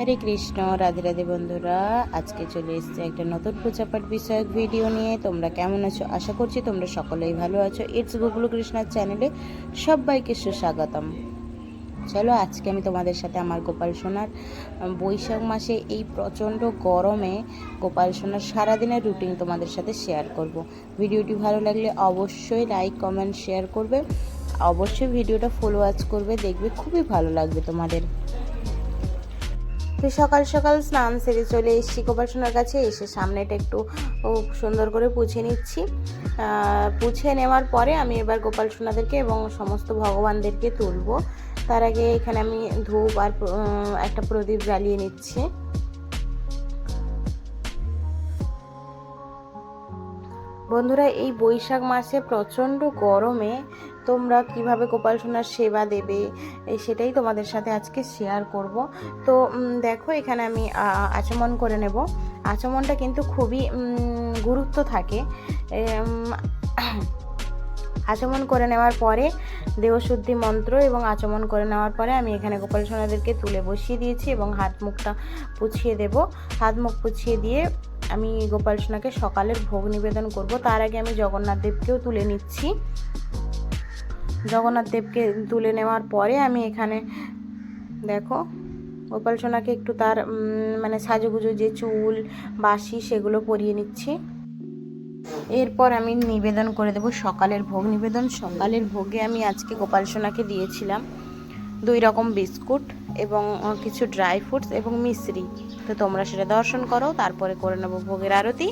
হরে কৃষ্ণ, রাধে রাধে বন্ধুরা। আজকে চলে এসেছে একটা নতুন পূজাপাঠ বিষয়ক ভিডিও নিয়ে। তোমরা কেমন আছো? আশা করছি তোমরা সকলেই ভালো আছো। ইটস গুগলু কৃষ্ণার চ্যানেলে সবাইকে সুস্বাগতম। চলো, আজকে আমি তোমাদের সাথে আমার গোপাল সোনার বৈশাখ মাসে এই প্রচণ্ড গরমে গোপাল সোনার সারাদিনের রুটিন তোমাদের সাথে শেয়ার করব। ভিডিওটি ভালো লাগলে অবশ্যই লাইক কমেন্ট শেয়ার করবে। অবশ্যই ভিডিওটা ফলো ওয়াচ করবে। দেখবে খুবই ভালো লাগবে তোমাদের। তো সকাল সকাল স্নান সেরে চলে এসেছি গোপালসোনার কাছে, এসে সামনেটা একটু সুন্দর করে পুছে নিচ্ছি। পুছে নেওয়ার পরে আমি এবার গোপালসোনাদেরকে এবং সমস্ত ভগবানদেরকে তুলবো। তার আগে এখানে আমি ধূপ আর একটা প্রদীপ জ্বালিয়ে নিচ্ছি। বন্ধুরা, এই বৈশাখ মাসে প্রচণ্ড গরমে তোমরা কীভাবে গোপাল সোনার সেবা দেবে সেটাই তোমাদের সাথে আজকে শেয়ার করব। তো দেখো এখানে আমি আচমন করে নেব। আচমনটা কিন্তু খুবই গুরুত্ব থাকে। আচমন করে নেওয়ার পরে দেহশুদ্ধি মন্ত্র এবং আচমন করে নেওয়ার পরে আমি এখানে গোপাল সোনাদেরকে তুলে বসিয়ে দিয়েছি এবং হাত মুখটা পুছিয়ে দেব। হাত মুখ পুছিয়ে দিয়ে আমি গোপাল সোনাকে সকালের ভোগ নিবেদন করব। তার আগে আমি জগন্নাথ দেবকেও তুলে নিচ্ছি। জগন্নাথ দেবকে তুলে নেওয়ার পরে আমি এখানে, দেখো, গোপাল সোনাকে একটু তার মানে সাজুগুজু যে চুল বাসি সেগুলো পরিয়ে নিচ্ছি। এরপর আমি নিবেদন করে দেব সকালের ভোগ। নিবেদন সকালের ভোগে আমি আজকে গোপাল সোনাকে দিয়েছিলাম দুই রকম বিস্কুট এবং কিছু ড্রাই ফ্রুটস এবং মিশ্রি। তো তোমরা সেটা দর্শন করো, তারপরে করে নেব ভোগের আরতি।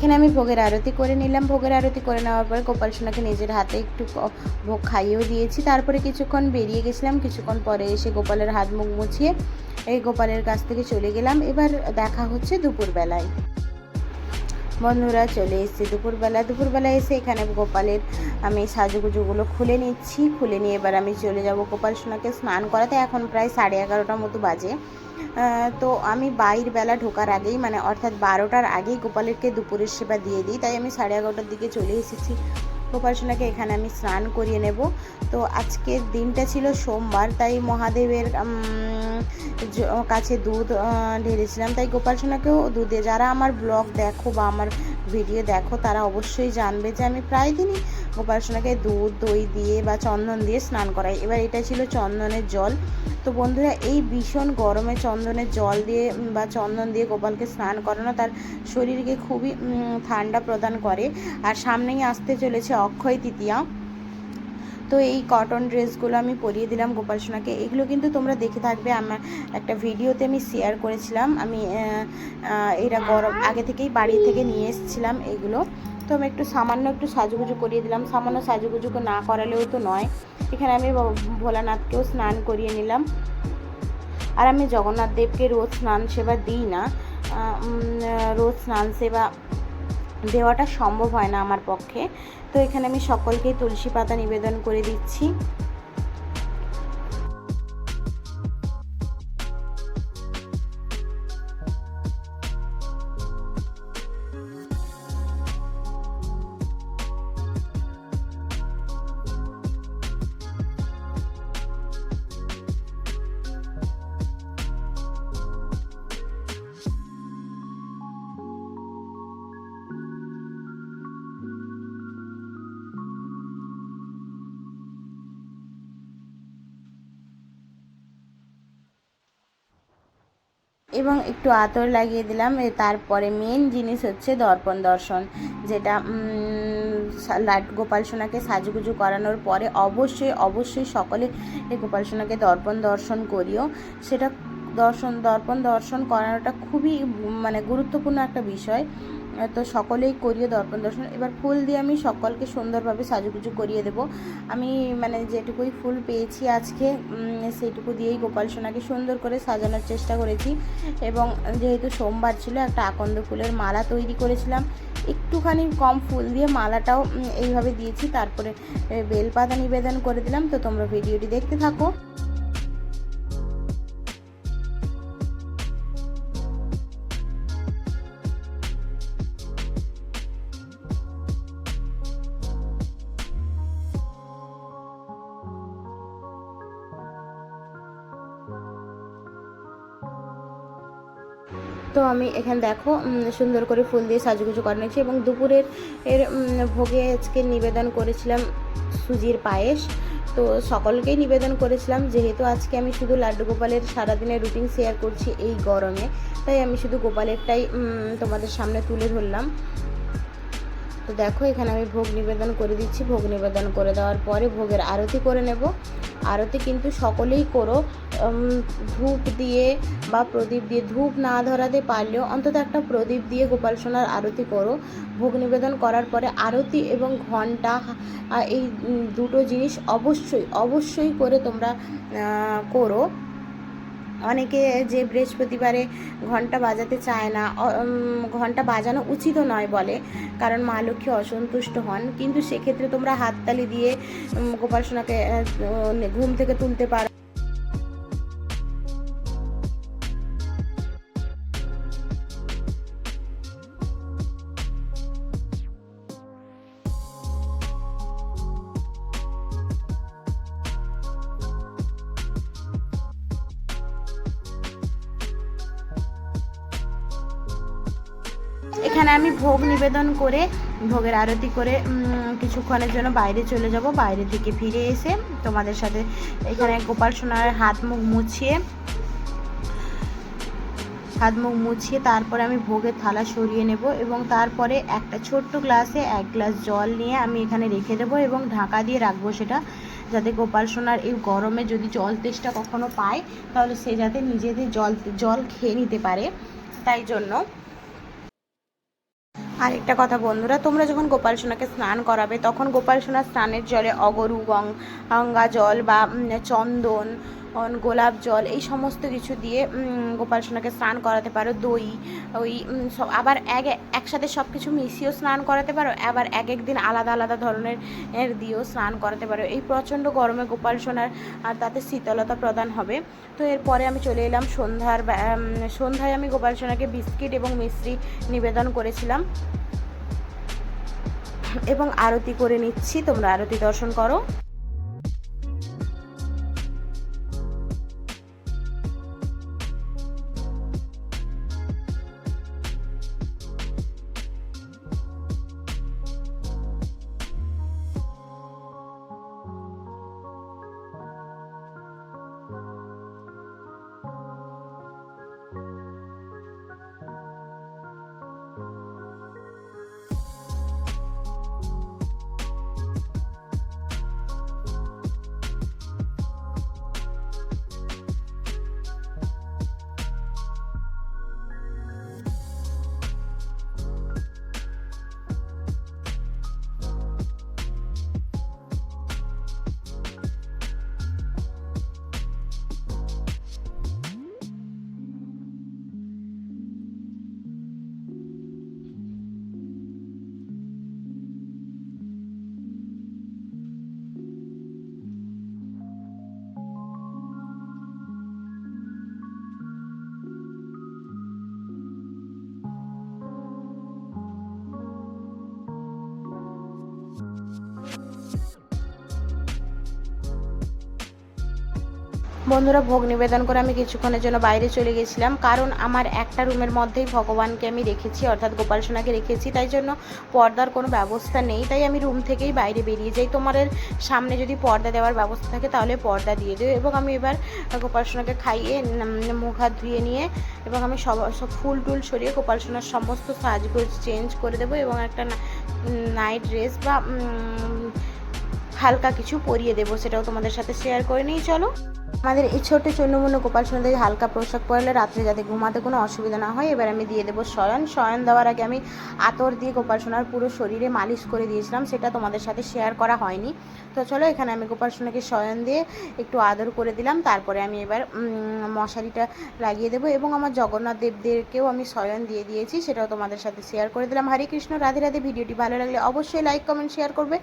এখানে আমি ভোগের আরতি করে নিলাম। ভোগের আরতি করে নেওয়ার পরে গোপাল সোনাকে নিজের হাতে একটু ভোগ খাইয়েও দিয়েছি। তারপরে কিছুক্ষণ বেরিয়ে গেছিলাম। কিছুক্ষণ পরে এসে গোপালের হাত মুখ মুছিয়ে এই গোপালের কাছ থেকে চলে গেলাম। এবার দেখা হচ্ছে দুপুরবেলায়। বন্ধুরা, চলে এসেছি দুপুরবেলা। দুপুরবেলা এসে এখানে গোপালের আমি সাজুগুজুগুলো খুলে নিচ্ছি। খুলে নিয়ে এবার আমি চলে যাব গোপাল সোনাকে স্নান করাতে। এখন প্রায় সাড়ে এগারোটার মতো বাজে। তো আমি বাইর বেলা ঢোকার আগেই মানে অর্থাৎ বারোটার আগেই গোপালেরকে দুপুরের সেবা দিয়ে দিই। তাই আমি সাড়ে এগারোটার দিকে চলে এসেছি। গোপাল সোনাকে এখানে আমি স্নান করিয়ে নেব। তো আজকের দিনটা ছিল সোমবার, তাই মহাদেবের কাছে দুধ ঢেলেছিলাম। তাই গোপাল সোনাকেও দুধে যারা আমার ব্লগ দেখো বা আমার ভিডিও দেখো, তারা অবশ্যই জানবে যে আমি প্রায় দিনই গোপাল সোনাকে দুধ, দই দিয়ে বা চন্দন দিয়ে স্নান করাই। এবার এটা ছিল চন্দনের জল। তো বন্ধুরা, এই ভীষণ গরমে চন্দনের জল দিয়ে বা চন্দন দিয়ে গোপালকে স্নান করানো তার শরীরকে খুবই ঠান্ডা প্রদান করে। আর সামনেই আসতে চলেছে অক্ষয় তৃতীয়া। তো এই কটন ড্রেসগুলো আমি পরিয়ে দিলাম গোপাল সোনাকে। এগুলো কিন্তু তোমরা দেখে থাকবে, আমার একটা ভিডিওতে আমি শেয়ার করেছিলাম। আমি এরা গরম, আগে থেকেই বাড়ি থেকে নিয়ে এসেছিলাম এগুলো। তো আমি একটু সামান্য একটু সাজুগুজু করিয়ে দিলাম। সামান্য সাজুগুজু না করালেও তো নয়। এখানে আমি ভোলানাথকেও স্নান করিয়ে নিলাম। আর আমি জগন্নাথ দেবকে রোজ স্নান সেবা দিই না। রোজ স্নান সেবা দেওয়াটা সম্ভব হয় না আমার পক্ষে। তো এখানে আমি সকলকেই তুলসী পাতা নিবেদন করে দিচ্ছি। এবং একটু আতর লাগিয়ে দিলাম। তারপরে মেন জিনিস হচ্ছে দর্পণ দর্শন, যেটা লাট, গোপাল সোনাকে সাজুগুজু করানোর পরে অবশ্যই অবশ্যই সকলে গোপাল সোনাকে দর্পণ দর্শন করিও। সেটা দর্শন, দর্পণ দর্শন করানোটা খুবই মানে গুরুত্বপূর্ণ একটা বিষয়। তো সকলেই করিয়ে দর্পণ দর্শন এবার ফুল দিয়ে আমি সকলকে সুন্দরভাবে সাজুগুজু করিয়ে দেব। আমি মানে যেটুকুই ফুল পেয়েছি আজকে সেইটুকু দিয়েই গোপাল সোনাকে সুন্দর করে সাজানোর চেষ্টা করেছি। এবং যেহেতু সোমবার ছিল, একটা আকন্দ ফুলের মালা তৈরি করেছিলাম। একটুখানি কম ফুল দিয়ে মালাটাও এইভাবে দিয়েছি। তারপরে বেলপাতা নিবেদন করে দিলাম। তো তোমরা ভিডিওটি দেখতে থাকো। তো আমি এখানে দেখো সুন্দর করে ফুল দিয়ে সাজুগুজু করে নিয়েছি এবং দুপুরের, এর ভোগে আজকে নিবেদন করেছিলাম সুজির পায়েস। তো সকলকেই নিবেদন করেছিলাম, যেহেতু আজকে আমি শুধু লাড্ডু গোপালের সারাদিনের রুটিন শেয়ার করছি এই গরমে, তাই আমি শুধু গোপালেরটাই তোমাদের সামনে তুলে ধরলাম। তো দেখো, এখানে আমি ভোগ নিবেদন করে দিচ্ছি। ভোগ নিবেদন করে দেওয়ার পরে ভোগের আরতি করে নেব। আরতি কিন্তু সকলেই করো ধূপ দিয়ে বা প্রদীপ দিয়ে ধূপ না ধরাতে পারলেও অন্তত একটা প্রদীপ দিয়ে গোপাল সোনার আরতি করো। ভোগ নিবেদন করার পরে আরতি এবং ঘণ্টা এই দুটো জিনিস অবশ্যই অবশ্যই করে তোমরা করো। অনেকে যে বৃহস্পতিবারে ঘণ্টা বাজাতে চায় না ঘণ্টা বাজানো উচিতও নয় বলে, কারণ মা লক্ষ্মী অসন্তুষ্ট হন। কিন্তু সেক্ষেত্রে তোমরা হাততালি দিয়ে গোপাল সোনাকে ঘুম থেকে তুলতে পারো। এখানে আমি ভোগ নিবেদন করে, ভোগের আরতি করে কিছুক্ষণের জন্য বাইরে চলে যাব। বাইরে থেকে ফিরে এসে তোমাদের সাথে এখানে গোপাল সোনার হাত মুখ মুছিয়ে, হাত মুখ মুছিয়ে তারপরে আমি ভোগের থালা সরিয়ে নেব এবং তারপরে একটা ছোট্ট গ্লাসে এক গ্লাস জল নিয়ে আমি এখানে রেখে দেবো এবং ঢাকা দিয়ে রাখব সেটা, যাতে গোপাল সোনার এই গরমে যদি জল তেষ্টা কখনো পায়, তাহলে সে যাতে নিজেদের জল জল খেয়ে নিতে পারে। তাই জন্য আর একটা কথা, বন্ধুরা, তোমরা যখন গোপাল সোনাকে স্নান করাবে, তখন গোপাল সোনার স্নানের জলে অগরু গঙ্গা জল বা চন্দন গোলাপ জল, এই সমস্ত কিছু দিয়ে গোপাল সোনাকে স্নান করাতে পারো, দই, ওই সব, আবার এক একসাথে সব কিছু মিশিয়েও স্নান করাতে পারো, আবার এক এক দিন আলাদা আলাদা ধরনের, এর দিয়েও স্নান করাতে পারো। এই প্রচণ্ড গরমে গোপাল সোনার, আর তাতে শীতলতা প্রদান হবে। তো এরপরে আমি চলে এলাম সন্ধ্যার সন্ধ্যায় আমি গোপাল সোনাকে বিস্কিট এবং মিষ্টি নিবেদন করেছিলাম। এবং আরতি করে নিচ্ছি, তোমরা আরতি দর্শন করো। বন্ধুরা ভোগ নিবেদন করে আমি কিছুক্ষণের জন্য বাইরে চলে গেছিলাম। কারণ আমার একটা রুমের মধ্যেই ভগবানকে আমি রেখেছি, অর্থাৎ গোপাল সোনাকে রেখেছি। তাই জন্য পর্দার কোনো ব্যবস্থা নেই। তাই আমি রুম থেকেই বাইরে বেরিয়ে যাই। তোমাদের সামনে যদি পর্দা দেওয়ার ব্যবস্থা থাকে তাহলে পর্দা দিয়ে দেবে এবং আমি এবার গোপাল সোনাকে খাইয়ে মুখ হাত ধুয়ে নিয়ে এবং আমি সব সব ফুল টুল সরিয়ে গোপাল সোনার সমস্ত সাজগোজ চেঞ্জ করে দেবো এবং একটা নাইট ড্রেস বা হালকা কিছু পরিয়ে দেবো। সেটাও তোমাদের সাথে শেয়ার করে নিই। চলো। আমাদের এই ছোট্ট চন্নমূন্য গোপাল সোনাদের হালকা পোশাক পরলে রাত্রে যাতে ঘুমাতে কোনো অসুবিধা না হয়, এবার আমি দিয়ে দেবো শয়ন। শয়ন দেওয়ার আগে আমি আতর দিয়ে গোপাল সোনার পুরো শরীরে মালিশ করে দিয়েছিলাম, সেটা তোমাদের সাথে শেয়ার করা হয়নি। তো চলো এখানে আমি গোপাল সোনাকে শয়ন দিয়ে একটু আদর করে দিলাম, তারপরে আমি এবার মশারিটা লাগিয়ে দেবো এবং আমার জগন্নাথ দেবদেরকেও আমি শয়ন দিয়ে দিয়েছি, সেটাও তোমাদের সাথে শেয়ার করে দিলাম। হরে কৃষ্ণ, রাধে রাধে। ভিডিওটি ভালো লাগলে অবশ্যই লাইক কমেন্ট শেয়ার করবে।